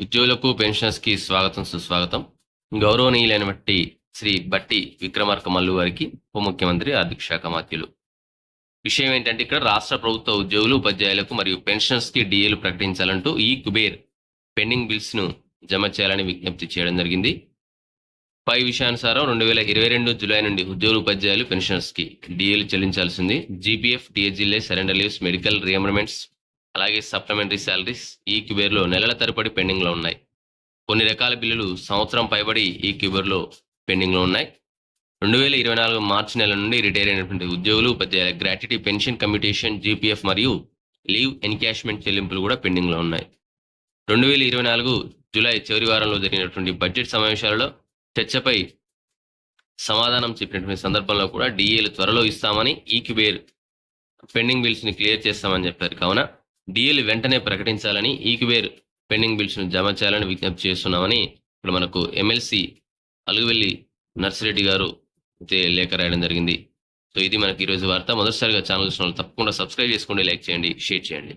ఉద్యోగులకు పెన్షనర్స్కి స్వాగతం సుస్వాగతం. గౌరవనీయులైన బట్టి శ్రీ బట్టి విక్రమార్క మల్లు వారికి ఉప ముఖ్యమంత్రి ఆర్థిక శాఖ మాత్యులు విషయం ఏంటంటే ఇక్కడ రాష్ట్ర ప్రభుత్వ ఉద్యోగులు ఉపాధ్యాయులకు మరియు పెన్షనర్స్కి డిఏలు ప్రకటించాలంటూ ఈ కుబేర్ పెండింగ్ బిల్స్ను జమ చేయాలని విజ్ఞప్తి చేయడం జరిగింది. పై విషయానుసారం రెండు వేల ఇరవై రెండు జూలై నుండి ఉద్యోగులు ఉపాధ్యాయులు పెన్షనర్స్కి డిఏలు చెల్లించాల్సింది. జీపీఎఫ్ టీఏజీలే సరెండర్ లీవ్స్ మెడికల్ రియంబర్మెంట్స్ అలాగే సప్లిమెంటరీ శాలరీస్ ఈ క్యూబేర్లో నెలల తరబడి పెండింగ్లో ఉన్నాయి. కొన్ని రకాల బిల్లులు సంవత్సరం పైబడి ఈ క్యూబేర్లో పెండింగ్లో ఉన్నాయి. రెండు వేల ఇరవై నాలుగు మార్చి నెల నుండి రిటైర్ అయినటువంటి ఉద్యోగులు ఉపాధ్యాయుల గ్రాట్యుటీ పెన్షన్ కమ్యూటేషన్ జీపీఎఫ్ మరియు లీవ్ ఎన్కాష్మెంట్ చెల్లింపులు కూడా పెండింగ్లో ఉన్నాయి. రెండు వేల ఇరవై నాలుగు జూలై చివరి వారంలో జరిగినటువంటి బడ్జెట్ సమావేశాలలో చర్చపై సమాధానం చెప్పినటువంటి సందర్భంలో కూడా డిఏలు త్వరలో ఇస్తామని ఈక్యుబేర్ పెండింగ్ బిల్స్ని క్లియర్ చేస్తామని చెప్పారు. కావున డిఎల్ వెంటనే ప్రకటించాలని ఈక్వేర్ పెండింగ్ బిల్స్ను జమ చేయాలని విజ్ఞప్తి చేస్తున్నామని ఇప్పుడు మనకు ఎమ్మెల్సీ అలుగువెల్లి నర్సిరెడ్డి గారు అయితే లేఖ రాయడం జరిగింది. సో ఇది మనకి ఈరోజు వార్త. మొదటిసారిగా ఛానల్ చూసిన వాళ్ళు తప్పకుండా సబ్స్క్రైబ్ చేసుకోండి లైక్ చేయండి షేర్ చేయండి.